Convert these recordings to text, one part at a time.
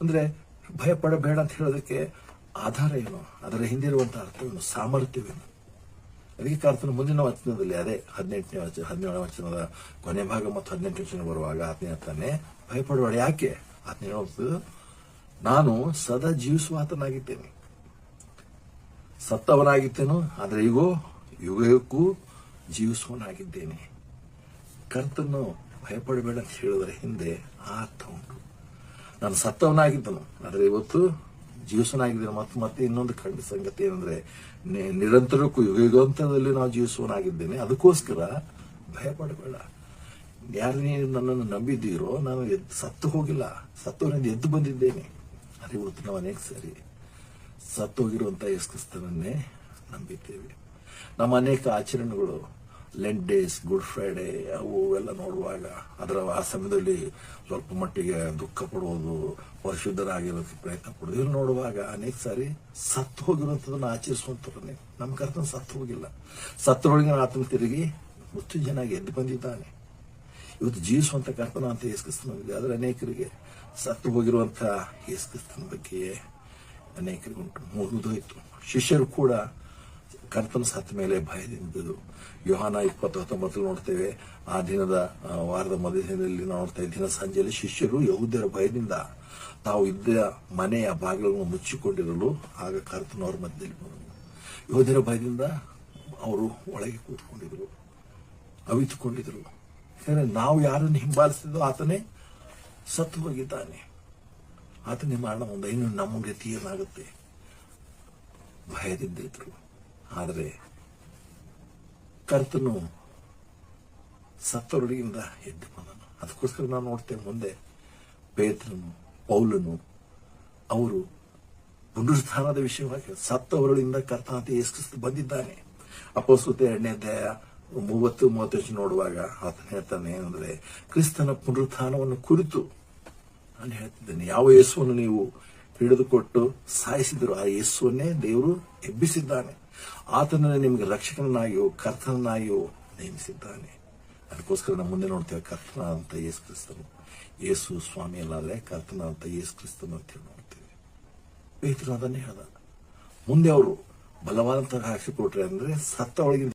ಅಂದ್ರೆ ಭಯ ಪಡಬೇಡ ಅಂತ ಹೇಳೋದಕ್ಕೆ ಆಧಾರ ಏನು? ಅದರ ಹಿಂದಿರುವಂತಹ ಅರ್ಥವೇನು? ಸಾಮರ್ಥ್ಯವೇನು? ಅದಕ್ಕೆ ಕಾರ್ತನ ಮುಂದಿನ ವಚನದಲ್ಲಿ, ಅದೇ ಹದಿನೆಂಟನೇ ವಚನ ಹದಿನೇಳನೇ ವಚನದ ಕೊನೆ ಭಾಗ ಮತ್ತು ಹದಿನೆಂಟು ವಚನ ಬರುವಾಗ ಆತನೇ ಭಯಪಡಬೇಡ. ಯಾಕೆ? ಆತನ ಹೇಳೋದು ನಾನು ಸದಾ ಜೀವಿಸುವಾತನಾಗಿದ್ದೇನೆ. ಸತ್ತವನಾಗಿದ್ದೇನು ಆದರೆ ಈಗೋ ಯುಗಕ್ಕೂ ಜೀವಿಸುವನಾಗಿದ್ದೇನೆ ಕರ್ತನ್ನು ಭಯಪಡಬೇಡ ಅಂತ ಹೇಳಿದ್ರೆ ಹಿಂದೆ ಆ ಅರ್ಥ ಉಂಟು ನಾನು ಸತ್ತವನಾಗಿದ್ದನು. ಆದರೆ ಇವತ್ತು ಜೀವಿಸನಾಗಿದ್ದೇನೆ ಮತ್ತು ಮತ್ತೆ ಇನ್ನೊಂದು ಖಂಡ ಸಂಗತಿ ಏನಂದ್ರೆ ನಿರಂತರಕ್ಕೂ ಯುಗ ಯುಗಾಂತರದಲ್ಲಿ ನಾವು ಜೀವಿಸುವನಾಗಿದ್ದೇನೆ ಅದಕ್ಕೋಸ್ಕರ ಭಯಪಡಬೇಡ ಯಾರು ನೀವು ನನ್ನನ್ನು ನಂಬಿದ್ದೀರೋ, ನಾನು ಎದ್ದು ಸತ್ತು ಹೋಗಿಲ್ಲ. ಸತ್ತವರಿಂದ ಎದ್ದು ಬಂದಿದ್ದೇನೆ. ಅದೇ ಇವತ್ತು ನಾವು ಅನೇಕ ಸರಿ ಸತ್ತು ಹೋಗಿರುವಂತಹ ಯೇಸುಕ್ರಿಸ್ತನನ್ನೇ ನಂಬಿದ್ದೇವೆ. ನಮ್ಮ ಅನೇಕ ಆಚರಣೆಗಳು ಲೆಂಟ್ ಡೇಸ್ ಗುಡ್ ಫ್ರೈಡೆ ಅವು ಎಲ್ಲ ನೋಡುವಾಗ ಅದರ ಆ ಸಮಯದಲ್ಲಿ ಸ್ವಲ್ಪ ಮಟ್ಟಿಗೆ ದುಃಖ ಪಡುವುದು, ಪರಿಶುದ್ಧರಾಗಿರೋದಕ್ಕೆ ಪ್ರಯತ್ನ ಪಡೋದು ಇಲ್ಲಿ ನೋಡುವಾಗ ಅನೇಕ ಸಾರಿ ಸತ್ತು ಹೋಗಿರುವಂಥದ್ದನ್ನು ಆಚರಿಸುವಂಥವ್ರನ್ನೇ. ನಮ್ಮ ಕರ್ತನ ಸತ್ತು ಹೋಗಿಲ್ಲ. ಸತ್ತರೊಳಗಿನ ಆತನ ತಿರುಗಿ ಮೃತ್ಯುಂಜನಾಗಿ ಎದ್ದು ಬಂದಿದ್ದಾನೆ. ಇವತ್ತು ಜೀವಿಸುವಂಥ ಕರ್ತನ ಅಂತ ಯೇಸುಕ್ರಿಸ್ತನಿದೆ ಆದರೆ ಅನೇಕರಿಗೆ ಸತ್ತು ಹೋಗಿರುವಂಥ ಯೇಸುಕ್ರಿಸ್ತನ ಬಗ್ಗೆ ಅನೇಕರಿಗೆ ಉಂಟು ಮುಗಿದೋಯ್ತು ಶಿಷ್ಯರು ಕೂಡ ಕರ್ತನ ಸತ್ತ ಮೇಲೆ ಭಯದಿಂದದು ಯೋಹಾನ ಇಪ್ಪತ್ತು ಹತ್ತೊಂಬತ್ತು ನೋಡ್ತೇವೆ. ಆ ದಿನದ ವಾರದ ಮಧ್ಯದಲ್ಲಿ ನೋಡ್ತೇವೆ ದಿನ ಸಂಜೆಯಲ್ಲಿ ಶಿಷ್ಯರು ಯಹೂದ್ಯರ ಭಯದಿಂದ ತಾವು ಇದ್ದ ಮನೆಯ ಬಾಗಿಲನ್ನು ಮುಚ್ಚಿಕೊಂಡಿರಲು ಆಗ ಕರ್ತನವರ ಮಧ್ಯದಲ್ಲಿ ಬಂದರು ಯೋಧರ ಭಯದಿಂದ ಅವರು ಒಳಗೆ ಕೂತ್ಕೊಂಡಿದ್ರು ಅವಿತುಕೊಂಡಿದ್ರು ಯಾಕಂದ್ರೆ ನಾವು ಯಾರನ್ನು ಹಿಂಬಾಲಿಸಿದ್ವೋ ಆತನೇ ಸತ್ತು ಹೋಗಿದ್ದಾನೆ. ಆತನೇ ಮರಣ ಮುಂದೆ ಇನ್ನು ನಮ್ಮ ಗತಿ ಏನಾಗುತ್ತೆ ಭಯದಿಂದಿದ್ರು ಆದರೆ ಕರ್ತನು ಸತ್ತವರೊಳಗಿಂದ ಎದ್ದು ಬಂದನು. ಅದಕ್ಕೋಸ್ಕರ ನಾನು ನೋಡ್ತೇನೆ ಮುಂದೆ ಪೇತ್ರನು, ಪೌಲನು, ಅವರು ಪುನರುತ್ಥಾನದ ವಿಷಯವಾಗಿ ಸತ್ತವರೊಳಗಿಂದ ಕರ್ತನಾತ ಯೇಸುಕ್ರಿಸ್ತ ಬಂದಿದ್ದಾನೆ. ಅಪೋಸ್ತುತೆ ಎರಡನೇ ಅಧ್ಯಾಯ ಮೂವತ್ತು ಮೂವತ್ತೈದು ನೋಡುವಾಗ ಆತನ ಹೇಳ್ತಾನೆ ಏನಂದ್ರೆ, ಕ್ರಿಸ್ತನ ಪುನರುತ್ಥಾನವನ್ನು ಕುರಿತು ನಾನು ಹೇಳ್ತಿದ್ದೇನೆ. ಯಾವ ಯೇಸುವನ್ನು ನೀವು ಹಿಡಿದುಕೊಟ್ಟು ಸಾಯಿಸಿದರು. ಆ ಯೇಸುವನ್ನೇ ದೇವರು ಎಬ್ಬಿಸಿದ್ದಾನೆ. ಆತನನ್ನು ನಿಮಗೆ ರಕ್ಷಕನನ್ನಾಗಿಯೋ ಕರ್ತನನ್ನಾಗಿಯೋ ನೇಮಿಸಿದ್ದಾನೆ. ಅದಕ್ಕೋಸ್ಕರ ನಾವು ಮುಂದೆ ನೋಡ್ತೇವೆ ಕರ್ತನ ಅಂತ ಯೇಸು ಕ್ರಿಸ್ತನು. ಯೇಸು ಸ್ವಾಮಿ ಅಲ್ಲಾದ್ರೆ ಕರ್ತನ ಅಂತ ಯೇಸು ಕ್ರಿಸ್ತನು ಅಂತ ಹೇಳಿ ನೋಡ್ತೇವೆ. ಪೇತ್ರನು ಅದನ್ನೇ ಹೇಳ್ದ. ಮುಂದೆ ಅವರು ಬಲವಾದಂತಹ ಹಾಕಿಕೊಟ್ರೆ ಅಂದ್ರೆ ಸತ್ತ ಒಳಗಿನ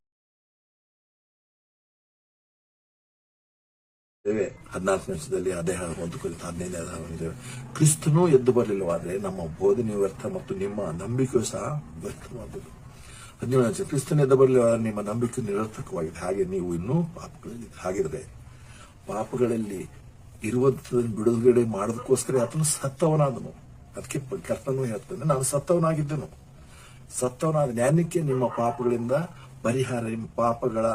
ಹದಿನಾಲ್ಕು ನಿಮಿಷದಲ್ಲಿ ಅದೇ ಒಂದು ಕುರಿತು ಹದಿನೈದು ಆಧಾರವಿದೆ ಕ್ರಿಸ್ತನೂ ಎದ್ದು ಬರಲಿಲ್ಲವಾದ್ರೆ ನಮ್ಮ ಬೋಧನೆ ವ್ಯರ್ಥ ಮತ್ತು ನಿಮ್ಮ ನಂಬಿಕೆಯೂ ಸಹ ವ್ಯರ್ಥವಾದದ್ದು ಹದಿನೇಳು ಕ್ರಿಸ್ತನ ಎದ್ದು ಬರಲಿಲ್ಲವಾದ್ರೆ ನಿಮ್ಮ ನಂಬಿಕೆ ನಿರರ್ಥಕವಾಗಿದೆ. ಹಾಗೆ ನೀವು ಇನ್ನೂ ಪಾಪಗಳಲ್ಲಿ ಹಾಗಿದ್ರೆ ಪಾಪಗಳಲ್ಲಿ ಇರುವಂತದನ್ನು ಬಿಡುಗಡೆ ಮಾಡೋದಕ್ಕೋಸ್ಕರ ಆತನು ಸತ್ತವನಾದನು. ಅದಕ್ಕೆ ಕರ್ತನೂ ಹೇಳ್ತಾನೆ, ನಾನು ಸತ್ತವನಾಗಿದ್ದನು. ಸತ್ತವನಾದ ಜ್ಞಾನಕ್ಕೆ ನಿಮ್ಮ ಪಾಪಗಳಿಂದ ಪರಿಹಾರ, ನಿಮ್ಮ ಪಾಪಗಳ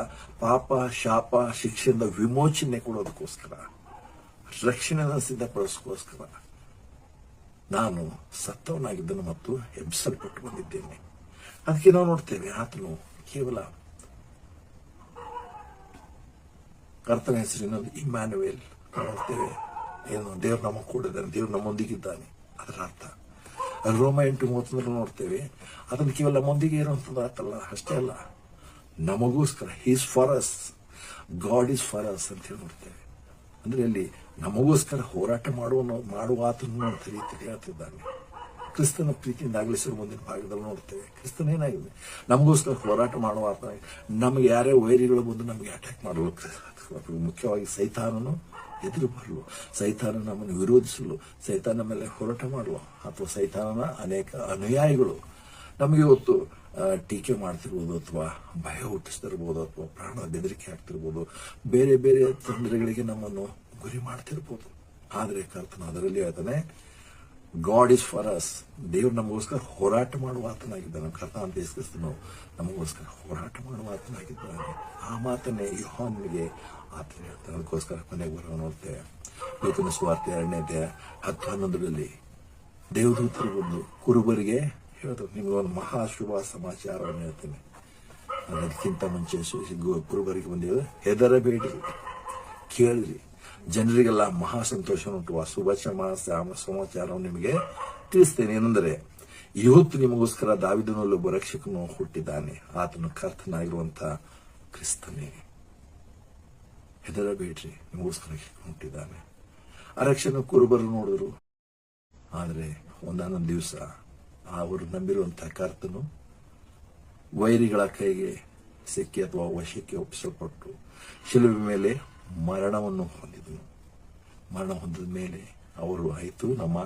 ಪಾಪ, ಶಾಪ, ಶಿಕ್ಷೆಯಿಂದ ವಿಮೋಚನೆ ಕೊಡೋದಕ್ಕೋಸ್ಕರ, ರಕ್ಷಣೆಯನ್ನು ಸಿದ್ಧಪಡಿಸೋಸ್ಕರ ನಾನು ಸತ್ತವನಾಗಿದ್ದನು ಮತ್ತು ಹೆಬ್ಸಲ್ಪಟ್ಟು ಬಂದಿದ್ದೇನೆ. ಅದಕ್ಕೆ ನಾವು ನೋಡ್ತೇವೆ, ಆತನು ಕೇವಲ ಕರ್ತನ ಹೆಸರಿನಲ್ಲಿ ಇಮ್ಯಾನುವೇಲ್ ನಾವು ನೋಡ್ತೇವೆ. ಏನು, ದೇವ್ರು ನಮ್ಮ ಕೂಡ ಇದ್ದಾನೆ, ದೇವ್ರು ನಮ್ಮೊಂದಿಗಿದ್ದಾನೆ. ಅದರ ಅರ್ಥ. ರೋಮ ಎಂಟು ಮೂವತ್ತೊಂದರಲ್ಲಿ ನೋಡ್ತೇವೆ, ಅದನ್ನು ಕೇವಲ ನಮ್ಮೊಂದಿಗೆ ಇರುವಂಥದ್ದು ಅರ್ಥಲ್ಲ ಅಷ್ಟೇ ಅಲ್ಲ. ನಮಗೋಸ್ಕರ he's for us God is for us ಅಂತ ಹೇಳಿ ನೋಡ್ತೇವೆ ಅಂದ್ರೆ ಅಲ್ಲಿ ನಮಗೋಸ್ಕರ ಹೋರಾಟ ಮಾಡುವ ಮಾಡುವ ಆತನ ಕ್ರಿಸ್ತನ ಪ್ರೀತಿಯಿಂದ ಅಗಲಿಸಿರುವ ಮುಂದಿನ ಭಾಗದಲ್ಲಿ ನೋಡ್ತೇವೆ. ಕ್ರಿಸ್ತನ ಏನಾಗಿದೆ? ನಮಗೋಸ್ಕರ ಹೋರಾಟ ಮಾಡುವ ಆತ ನಮಗೆ ಯಾರೇ ವೈರಿಗಳು ಬಂದು ನಮಗೆ ಅಟ್ಯಾಕ್ ಮಾಡಲು ಮುಖ್ಯವಾಗಿ ಸೈತಾನನು ಎದುರು ಬರಲು ಸೈತಾನ ನಮ್ಮನ್ನು ವಿರೋಧಿಸಲು, ಸೈತಾನ ಮೇಲೆ ಹೋರಾಟ ಮಾಡಲು ಅಥವಾ ಸೈತಾನನ ಅನೇಕ ಅನುಯಾಯಿಗಳು ನಮಗೆ ಇವತ್ತು ಟೀಕೆ ಮಾಡ್ತಿರ್ಬೋದು ಅಥವಾ ಭಯ ಹುಟ್ಟಿಸ್ತಿರ್ಬೋದು ಅಥವಾ ಪ್ರಾಣ ಬೆದರಿಕೆ ಆಗ್ತಿರ್ಬೋದು. ಬೇರೆ ಬೇರೆ ತೊಂದರೆಗಳಿಗೆ ನಮ್ಮನ್ನು ಗುರಿ ಮಾಡ್ತಿರ್ಬೋದು. ಆದರೆ ಕರ್ತನ ಅದರಲ್ಲಿ ಹೇಳ್ತಾನೆ ಗಾಡ್ ಇಸ್ ಫಾರ್ ಅಸ್ ದೇವ್ರು ನಮಗೋಸ್ಕರ ಹೋರಾಟ ಮಾಡುವ ಆತನಾಗಿದ್ದಾನೆ. ಕರ್ತ ಅಂತ ಹೆಸರಿಸ್ತಾನೋ ನಮಗೋಸ್ಕರ ಹೋರಾಟ ಮಾಡುವ ಆತನಾಗಿದ್ದಾನೆ. ಆ ಮಾತನ್ನೇ ಯೋಹಾನ್ಗೆ ಆತನ ಹೇಳ್ತಾನೆ. ಅದಕ್ಕೋಸ್ಕರ ಕೊನೆಗೆ ಬರೋ ನೋಡ್ತೇವೆ. ಲೋಕನ ಸ್ವಾರ್ಥ ಎರಡನೇ ಹತ್ತು ಹನ್ನೊಂದರಲ್ಲಿ ದೇವದೂತರು ಬಂದು ಕುರುಬರಿಗೆ ಹೇಳಿದ್ರು ನಿಮಗೆ ಒಂದು ಮಹಾ ಶುಭ ಸಮಾಚಾರವನ್ನು ಹೇಳ್ತೇನೆ. ಅದಕ್ಕಿಂತ ಮುಂಚೆ ಸು- ಗು- ಕುರುಬರಿಗೆ ಬಂದಿವೆ ಹೆದರಬೇಡಿ. ಕೇಳಿರಿ. ಜನರಿಗೆಲ್ಲ ಮಹಾ ಸಂತೋಷ ಉಂಟು ಆ ಶುಭ ಸಮ- ಸಮಾಚಾರವನ್ನು ನಿಮಗೆ ತಿಳಿಸ್ತೇನೆ. ಏನಂದರೆ, ಇವತ್ತು ನಿಮಗೋಸ್ಕರ ದಾವಿದನಲ್ಲೊಬ್ಬ ರಕ್ಷಕನು ಹುಟ್ಟಿದ್ದಾನೆ. ಆತನು ಕರ್ತನಾಗಿರುವಂತ ಕ್ರಿಸ್ತನೇ. ಹೆದರಬೇಡ್ರಿ. ನಿಮಗೋಸ್ಕರ ಹುಟ್ಟಿದ್ದಾನೆ. ಆ ರಕ್ಷಣ ಕುರುಬರು ನೋಡಿದ್ರು. ಆದರೆ ಒಂದಾನೊಂದು ದಿವಸ ಅವರು ನಂಬಿರುವಂತಹ ಕರ್ತನು ವೈರಿಗಳ ಕೈಗೆ ಸಿಕ್ಕಿ ಅಥವಾ ವಶಕ್ಕೆ ಒಪ್ಪಿಸಲ್ಪಟ್ಟು ಶಿಲುಬೆ ಮೇಲೆ ಮರಣವನ್ನು ಹೊಂದಿದನು. ಮರಣ ಹೊಂದಿದ ಮೇಲೆ ಅವರು ಆಯಿತು, ನಮ್ಮ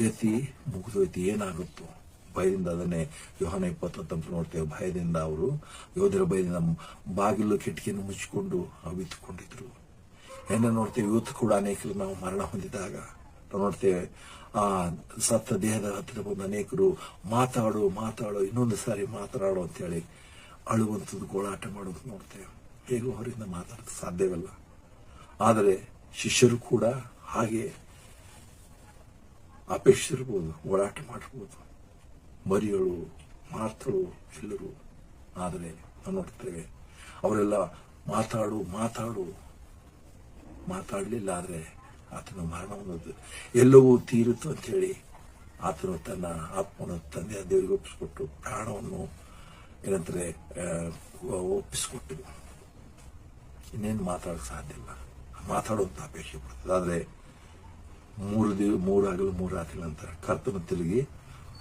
ಗತಿ ಮುಗಿದೋಯ್ತು, ಏನಾಗುತ್ತೋ. ಭಯದಿಂದ ಅದನ್ನೇ ಯೋಹನ ತಂಪು ನೋಡ್ತೇವೆ. ಭಯದಿಂದ ಅವರು ಯೋಧರ ಭಯದಿಂದ ಬಾಗಿಲು ಕಿಟಕಿಯನ್ನು ಮುಚ್ಚಿಕೊಂಡು ಅವಿತುಕೊಂಡಿದ್ರು ಏನ ನೋಡ್ತೇವೆ, ಇವತ್ತು ಕೂಡ ಅನೇಕರು ನಾವು ಮರಣ ಹೊಂದಿದಾಗ ನಾವು ನೋಡ್ತೇವೆ ಸತ್ತ ದೇಹದ ಹತ್ತಿರ ಬಂದು ಅನೇಕರು ಮಾತಾಡು ಮಾತಾಡು, ಇನ್ನೊಂದು ಸಾರಿ ಮಾತನಾಡು ಅಂತೇಳಿ ಅಳುವಂಥದ್ದು ಗೋಳಾಟ ಮಾಡೋದು ನೋಡ್ತೇವೆ. ಹೇಗೂ ಅವರಿಂದ ಮಾತಾಡೋದು ಸಾಧ್ಯವಿಲ್ಲ. ಆದರೆ ಶಿಷ್ಯರು ಕೂಡ ಹಾಗೆ ಅಪೇಕ್ಷಿಸಿರ್ಬೋದು ಓಡಾಟ ಮಾಡಿರ್ಬೋದು. ಮರಿಯಳು, ಮಾರ್ತಳು ಎಲ್ಲರೂ. ಆದರೆ ನಾವು ನೋಡ್ತೇವೆ, ಅವರೆಲ್ಲ ಮಾತಾಡು ಮಾತಾಡು. ಮಾತಾಡಲಿಲ್ಲ ಆದರೆ ಆತನ ಮರಣ ಅನ್ನೋದು ಎಲ್ಲವೂ ತೀರಿತು ಅಂತ ಹೇಳಿ ಆತನು ತನ್ನ ಆತ್ಮನ ತಂದೆ ದೇವರಿಗೆ ಒಪ್ಪಿಸ್ಕೊಟ್ಟು ಪ್ರಾಣವನ್ನು ಏನಂತಾರೆ ಒಪ್ಪಿಸ್ಕೊಟ್ಟು. ಇನ್ನೇನು ಮಾತಾಡೋಕೆ ಸಾಧ್ಯ ಇಲ್ಲ. ಮಾತಾಡುವಂತ ಅಪೇಕ್ಷೆ ಪಡ್ತದೆ. ಆದರೆ ಮೂರು ದಿವ, ಮೂರಾಗಲು ಮೂರು ರಾತ್ರಿ ನಂತರ ಕರ್ತನ ತಿರುಗಿ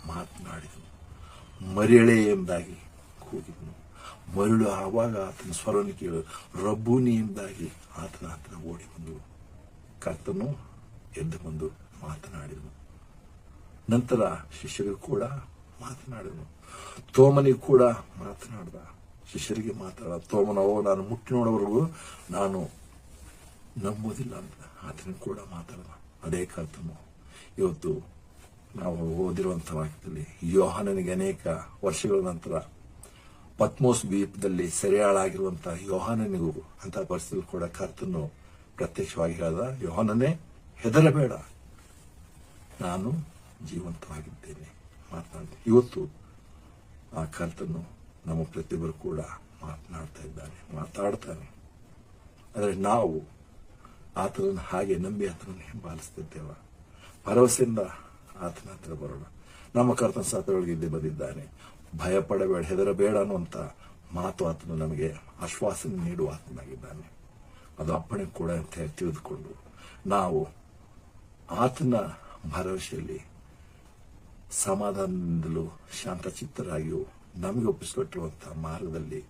ಮಾತನಾಡಿದನು. ಮರಿಯಳೆ ಎಂಬುದಾಗಿ ಕೂಗಿದನು. ಮರಳು ಆವಾಗ ಆತನ ಸ್ವರವನ್ನು ಕೇಳು. ರಬ್ಬೂನಿ ಆತನ ಹತ್ರ ಓಡಿ ಬಂದು ಕರ್ತನು ಎದ್ದು ಬಂದು ಮಾತನಾಡಿದನು. ನಂತರ ಶಿಷ್ಯರು ಕೂಡ ಮಾತನಾಡಿದನು ತೋಮನಿಗೆ ಕೂಡ ಮಾತನಾಡಿದ. ಶಿಷ್ಯರಿಗೆ ಮಾತಾಡ, ತೋಮನ, ಓ, ನಾನು ಮುಟ್ಟಿ ನೋಡೋವರೆಗೂ ನಾನು ನಂಬುವುದಿಲ್ಲ ಅಂತ ಆತನ ಕೂಡ ಮಾತಾಡಿದ, ಅದೇ ಕರ್ತನು, ಇವತ್ತು ನಾವು ಓದಿರುವಂತಹ ವಾಕ್ಯದಲ್ಲಿ ಯೋಹಾನನಿಗೆ ಅನೇಕ ವರ್ಷಗಳ ನಂತರ ಪತ್ಮೋಸ್ ದ್ವೀಪದಲ್ಲಿ ಸೆರೆಯಾಳಾಗಿರುವಂತಹ ಯೋಹಾನನಿಗೂ ಅಂತ ಪರಿಸ್ಥಿತಿ ಕೂಡ ಕರ್ತನು ಪ್ರತ್ಯಕ್ಷವಾಗಿ ಹೇಳಿದ ಯೋಹನನೇ, ಹೆದರಬೇಡ. ನಾನು ಜೀವಂತವಾಗಿದ್ದೇನೆ ಮಾತನಾಡಿ ಇವತ್ತು ಆ ಕರ್ತನು ನಮ್ಮ ಪ್ರತಿಯೊಬ್ಬರು ಕೂಡ ಮಾತನಾಡ್ತಾ ಇದ್ದಾನೆ, ಮಾತಾಡ್ತಾನೆ. ಆದರೆ ನಾವು ಆತನನ್ನು ಹಾಗೆ ನಂಬಿ ಆತನನ್ನು ಹಿಂಬಾಲಿಸ್ತಿದ್ದೇವ. ಭರವಸೆಯಿಂದ ಆತನ ಹತ್ರ ಬರೋಣ. ನಮ್ಮ ಕರ್ತನ ಸಾತ್ರಗಳಿಗೆ ಇದ್ದೇ ಬಂದಿದ್ದಾನೆ. ಭಯಪಡಬೇಡ, ಹೆದರಬೇಡ ಅನ್ನುವಂಥ ಮಾತು ಆತನು ನಮಗೆ ಆಶ್ವಾಸನೆ ನೀಡುವ ಆತನಾಗಿದ್ದಾನೆ. ಅದು ಅಪ್ಪಣೆ ಕೂಡ ಅಂತ ಹೇಳಿ ತಿಳಿದುಕೊಂಡು ನಾವು ಆತನ ಭರವಸೆಯಲ್ಲಿ ಸಮಾಧಾನದಿಂದಲೂ ಶಾಂತಚಿತ್ತರಾಗಿಯೂ ನಮಗೆ ಒಪ್ಪಿಸಿಕೊಟ್ಟಿರುವಂತಹ ಮಾರ್ಗದಲ್ಲಿ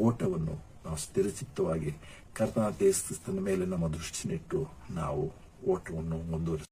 ಓಟವನ್ನು ನಾವು ಸ್ಥಿರಚಿತ್ತವಾಗಿ ಕರ್ತನ ದೇಶದ ಮೇಲೆ ನಮ್ಮ ದೃಷ್ಟಿನಿಟ್ಟು ನಾವು ಓಟವನ್ನು ಮುಂದುವರಿಸ